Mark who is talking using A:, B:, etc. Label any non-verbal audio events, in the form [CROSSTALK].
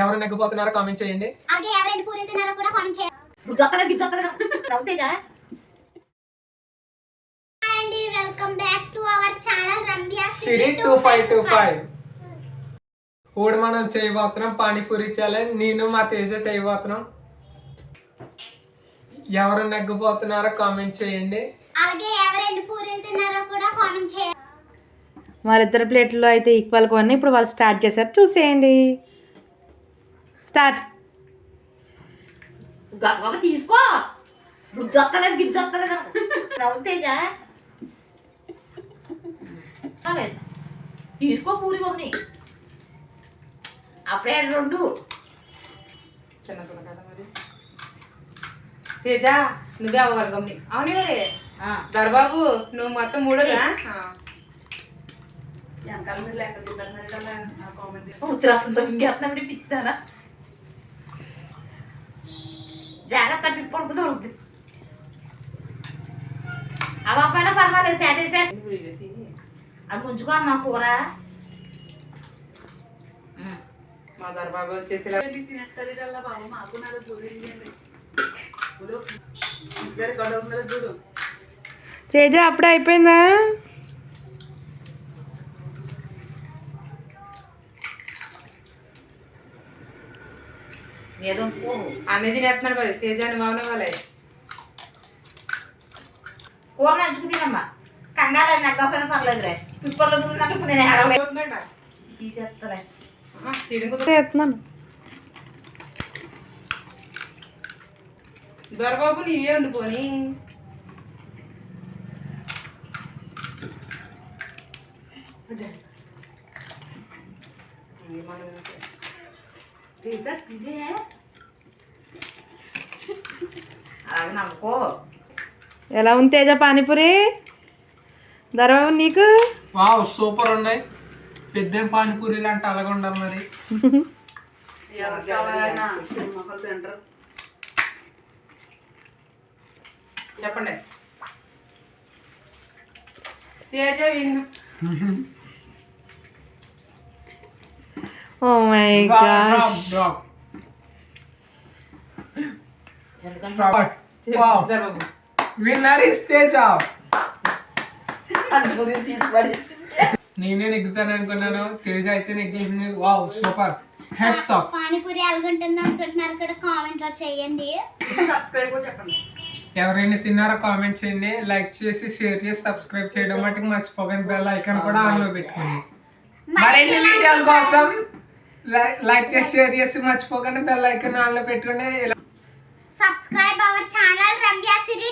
A: ఎవరు నెగ్గిపోతున్నారో కామెంట్ చేయండి.
B: అలాగే ఎవరైనా పూరి తిన్నారో కూడా కామెంట్ చేయండి.
C: జొక్కలేదు గిజ్జొక్కలేదు రవితేజ
B: హాయ్ అండి welcome back to our channel రంబియా
A: Siri two five two five ఇప్పుడు మనం చేయబోతున్నాం పానీపూరి ఛాలెంజ్ నేను మా తేజ చేయబోతున్నాం. ఎవరు నెగ్గిపోతున్నారో కామెంట్ చేయండి.
B: అలాగే ఎవరైనా పూరి తిన్నారో కూడా కామెంట్ చేయండి.
D: వాళ్ళిద్దరి ప్లేట్లో అయితే ఈక్వల్గా ఉన్నాయి. ఇప్పుడు వాళ్ళు స్టార్ట్ చేశారు. చూసేయండి. స్టార్ట్.
C: గబగబ తీసుకో. జొక్కలేదు గిజ్జొక్కలేదు రవితేజ లేదు తీసుకో పూరి కొన్ని అప్పుడే రెండు.
D: చిన్నపిల్ల కదా మరి. తేజ నువ్వే అవ్వాలి గమ్ని అవునే. దర్బాబు నువ్వు మొత్తం మూడుగా
C: ఉత్తరాసంతో ఇంకేస్తున్నాడు పిచ్చిదానా. జాగ్రత్త పిప్పడుకుతూ ఉంది అవ్వకపోయినా పర్వాలేదు సాటిస్ఫాక్షన్ అది ఉంచుకో అమ్మా కూర.
D: మా దర్బాబు వచ్చేసి తేజ అప్పుడే అయిపోయిందా?
C: ఏదో
D: అన్ని తినేస్తున్నాడు మరి తేజ నువ్వు అవనివ్వాలి
C: కూర నంచుకు తినమ్మా. కంగారు నగ్గకపోయినా పర్లేదు రే పిప్పర్లో దూరినట్టు నేను అడగలేదు తీసేస్తలే
D: దొరబాబు నీవే
C: నమ్ముకో [LAUGHS]
D: ఎలా ఉంది తేజ పానీపూరి? దర్బాబు నీకు?
A: వావ్ సూపర్ ఉన్నాయి. పెద్ద పానీపూరీలు అంటే అలాగే ఉండాలి మరి. [LAUGHS]
D: చెప్పండి. Teja win [LAUGHS] oh my god
A: winner is Teja నేనే నెగ్గుతాను అనుకున్నాను. తేజ అయితే నెగ్గేసింది. Wow super heads off
B: panipuri ఎలాగుంటుంది అనుకుంటున్నారు కూడా కామెంట్లో చేయండి.
A: ఎవరైనా తిన్నారో కామెంట్ చేయండి. లైక్ చేసి షేర్ చేసి సబ్స్క్రైబ్ చేయడం మటుకు మర్చిపోకండి. బెల్ ఐకాన్ కూడా ఆన్లో పెట్టుకోండి. మరిన్ని వీడియోల కోసం లైక్ చేసి షేర్ చేసి మర్చిపోకండి బెల్ ఐకాన్ ఆన్లో పెట్టుకోండి
B: సబ్స్క్రైబ్ అవర్ ఛానల్ రంబియా సిరి